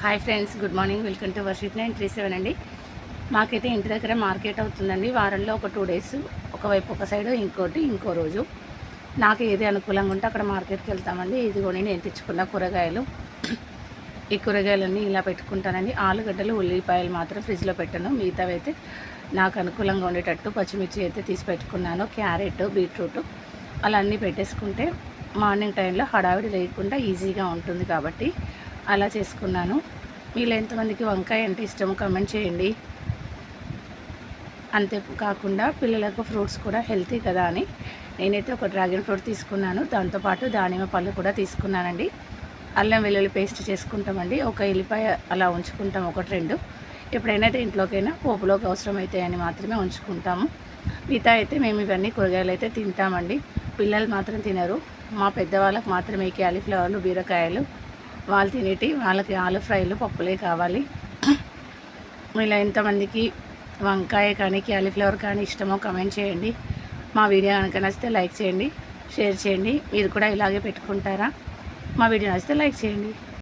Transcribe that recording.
Hi friends good morning. Welcome to Varshith nine three seven అండి. మాకైతే ఇంటి దగ్గర మార్కెట్ అవుతుందండి. వారంలో ఒక టూ డేస్ ఒకవైపు ఒక సైడ్ ఇంకోటి ఇంకో రోజు. నాకు ఏది అనుకూలంగా ఉంటే అక్కడ మార్కెట్కి వెళ్తామండి. ఇదిగోని నేను తెచ్చుకున్న కూరగాయలు. ఈ కూరగాయలన్నీ ఇలా పెట్టుకుంటానండి. ఆలుగడ్డలు ఉల్లిపాయలు మాత్రం ఫ్రిడ్జ్లో పెట్టాను. మిగతావి అయితే నాకు అనుకూలంగా ఉండేటట్టు పచ్చిమిర్చి అయితే తీసి పెట్టుకున్నాను. క్యారెట్ బీట్రూట్ అలా అన్నీ పెట్టేసుకుంటే మార్నింగ్ టైంలో హడావిడి లేకుండా ఈజీగా ఉంటుంది కాబట్టి అలా చేసుకున్నాను. మీలో ఎంతమందికి వంకాయ అంటే ఇష్టం కమెంట్ చేయండి. అంతే కాకుండా పిల్లలకు ఫ్రూట్స్ కూడా హెల్తీ కదా అని నేనైతే ఒక డ్రాగన్ ఫ్రూట్ తీసుకున్నాను. దాంతోపాటు దానిమ్మ పళ్ళు కూడా తీసుకున్నానండి. అల్లం వెల్లుల్లి పేస్ట్ చేసుకుంటామండి. ఒక ఎల్లిపాయ అలా ఉంచుకుంటాం ఒకటి రెండు. ఎప్పుడైనా ఇంట్లోకైనా పోపులోకి అవసరం అవుతాయని మాత్రమే ఉంచుకుంటాము. మిగతా అయితే మేము ఇవన్నీ కూరగాయలు అయితే తింటామండి. పిల్లలు మాత్రం తినరు. మా పెద్దవాళ్ళకి మాత్రమే క్యాలీఫ్లవర్లు బీరకాయలు వాళ్ళు తినేటి వాళ్ళకి ఆలు ఫ్రైలు పప్పులే కావాలి. ఇలా ఎంతమందికి వంకాయ కానీ క్యాలీఫ్లవర్ కానీ ఇష్టమో కమెంట్ చేయండి. మా వీడియో కనుక నచ్చితే లైక్ చేయండి షేర్ చేయండి. మీరు కూడా ఇలాగే పెట్టుకుంటారా? మా వీడియో నచ్చితే లైక్ చేయండి.